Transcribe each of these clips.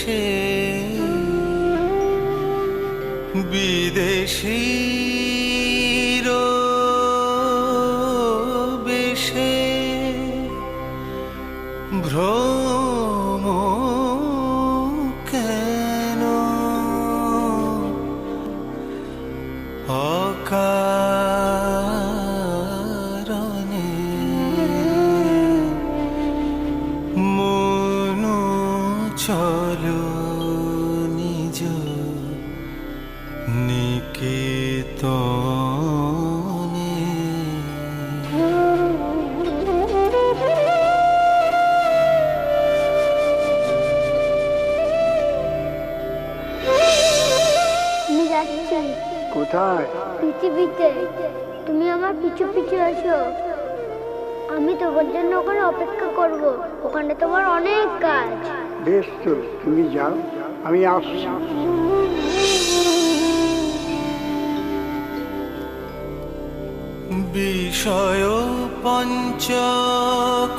বিদেশে বিদেশি বেশে ভ্রম চলো নিজ নিকেতনে। আমি যাচ্ছি। কোথায়? পৃথিবীতে। তুমি আমার পিছু পিছু এসো আমি তোমার জন্য ওখানে অপেক্ষা করব। ওখানে তোমার অনেক কাজ। বেশ তো তুমি যাও। আমি আসছি। বিষয় পঞ্চক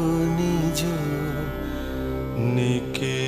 নিজ নিকে